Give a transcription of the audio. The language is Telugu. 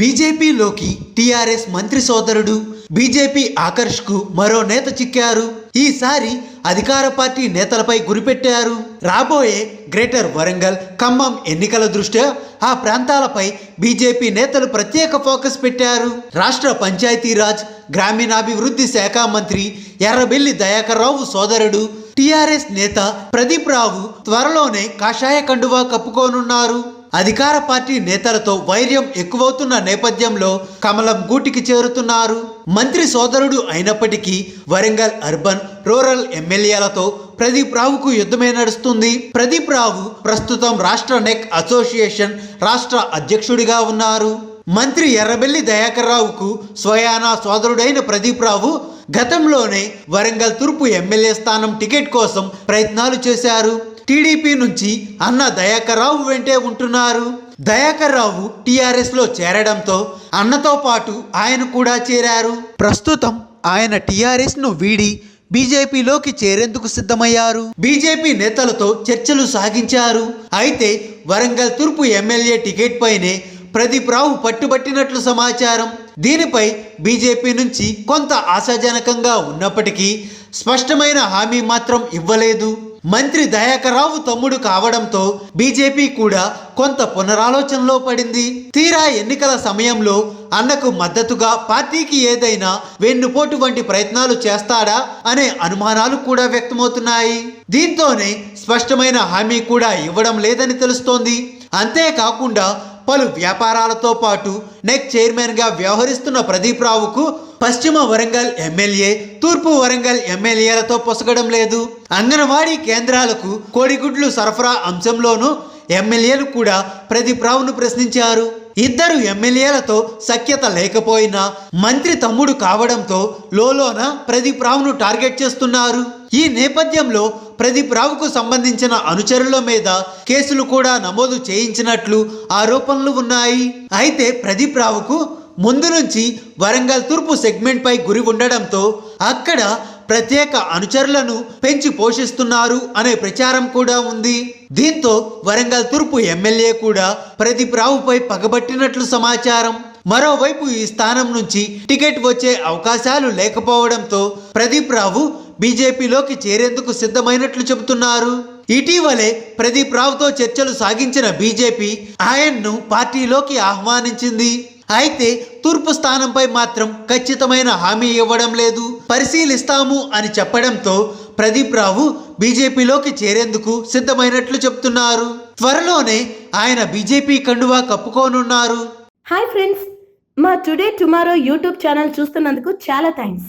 బీజేపీలోకి టీఆర్ఎస్ మంత్రి సోదరుడు బీజేపీ ఆకర్ష్కు మరో నేత చిక్కారు. ఈసారి అధికార పార్టీ నేతలపై గురిపెట్టారు. రాబోయే గ్రేటర్ వరంగల్ ఖమ్మం ఎన్నికల దృష్ట్యా ఆ ప్రాంతాలపై బీజేపీ నేతలు ప్రత్యేక ఫోకస్ పెట్టారు. రాష్ట్ర పంచాయతీరాజ్ గ్రామీణాభివృద్ధి శాఖ మంత్రి ఎర్రబెల్లి దయాకర్రావు సోదరుడు టీఆర్ఎస్ నేత ప్రదీప్ రావు త్వరలోనే కాషాయ కండువా కప్పుకోనున్నారు. అధికార పార్టీ నేతలతో వైర్యం ఎక్కువవుతున్న నేపథ్యంలో కమలం గూటికి చేరుతున్నారు. మంత్రి సోదరుడు అయినప్పటికీ వరంగల్ అర్బన్ రూరల్ ఎమ్మెల్యేలతో ప్రదీప్ రావుకు యుద్ధమే నడుస్తుంది. ప్రదీప్ రావు ప్రస్తుతం రాష్ట్ర నెక్ అసోసియేషన్ రాష్ట్ర అధ్యక్షుడిగా ఉన్నారు. మంత్రి ఎర్రబెల్లి దయాకర్ రావుకు స్వయానా సోదరుడైన ప్రదీప్ రావు గతంలోనే వరంగల్ తూర్పు ఎమ్మెల్యే స్థానం టికెట్ కోసం ప్రయత్నాలు చేశారు. టీడీపీ నుంచి అన్న దయాకర్రావు వెంటే ఉంటున్నారు. దయాకర్రావు రావు చేరడంతో అన్నతో పాటు ఆయన కూడా చేరారు. ప్రస్తుతం ఆయన టీఆర్ఎస్ను వీడి బీజేపీలోకి చేరేందుకు సిద్ధమయ్యారు. బీజేపీ నేతలతో చర్చలు సాగించారు. అయితే వరంగల్ తూర్పు ఎమ్మెల్యే టికెట్ పైనే ప్రదీప్ రావు పట్టుబట్టినట్లు సమాచారం. దీనిపై బీజేపీ నుంచి కొంత ఆశాజనకంగా ఉన్నప్పటికీ స్పష్టమైన హామీ మాత్రం ఇవ్వలేదు. మంత్రి దయాకరావు తమ్ముడు కావడంతో బీజేపీ కూడా కొంత పునరాలోచనలో పడింది. తీరా ఎన్నికల సమయంలో అన్నకు మద్దతుగా పార్టీకి ఏదైనా వెన్నుపోటు వంటి ప్రయత్నాలు చేస్తాడా అనే అనుమానాలు కూడా వ్యక్తమవుతున్నాయి. దీంతోనే స్పష్టమైన హామీ కూడా ఇవ్వడం లేదని తెలుస్తోంది. అంతేకాకుండా పలు వ్యాపారాలతో పాటు నెక్ చైర్మన్గా వ్యవహరిస్తున్న ప్రదీప్ రావుకు పశ్చిమ వరంగల్ ఎమ్మెల్యే తూర్పు వరంగల్ ఎమ్మెల్యేలతో పొసగడం లేదు. అంగన్వాడీ కేంద్రాలకు కోడిగుడ్లు సరఫరా అంశంలోనూ ఎమ్మెల్యేలు కూడా ప్రదీప్ రావును ప్రశ్నించారు. ఇద్దరు ఎమ్మెల్యేలతో సఖ్యత లేకపోయినా మంత్రి తమ్ముడు కావడంతో లోలోన ప్రదీప్ రావును టార్గెట్ చేస్తున్నారు. ఈ నేపథ్యంలో ప్రదీప్ రావుకు సంబంధించిన అనుచరుల మీద కేసులు కూడా నమోదు చేయించినట్లు ఆరోపణలు ఉన్నాయి. అయితే ప్రదీప్ రావుకు ముందు నుంచి వరంగల్ తూర్పు సెగ్మెంట్ పై గురి ఉండడంతో అక్కడ ప్రత్యేక అనుచరులను పెంచి పోషిస్తున్నారు అనే ప్రచారం కూడా ఉంది. దీంతో వరంగల్ తూర్పు ఎమ్మెల్యే కూడా ప్రదీప్ రావుపై పగబట్టినట్లు సమాచారం. మరోవైపు ఈ స్థానం నుంచి టికెట్ వచ్చే అవకాశాలు లేకపోవడంతో ప్రదీప్ రావు బీజేపీలోకి చేరేందుకు సిద్ధమైనట్లు చెబుతున్నారు. ఇటీవలే ప్రదీప్ రావుతో చర్చలు సాగించిన బీజేపీ ఆయన్ను పార్టీలోకి ఆహ్వానించింది. అయితే తూర్పు స్థానంపై మాత్రం ఖచ్చితమైన హామీ ఇవ్వడం లేదు. పరిశీలిస్తాము అని చెప్పడంతో ప్రదీప్ రావు బీజేపీలోకి చేరేందుకు సిద్ధమైనట్లు చెప్తున్నారు త్వరలోనే ఆయన బీజేపీ కండువా కప్పుకోనున్నారు. హాయ్ ఫ్రెండ్స్ మా టుడే టుమారో యూట్యూబ్ ఛానల్ చూస్తున్నందుకు చాలా థ్యాంక్స్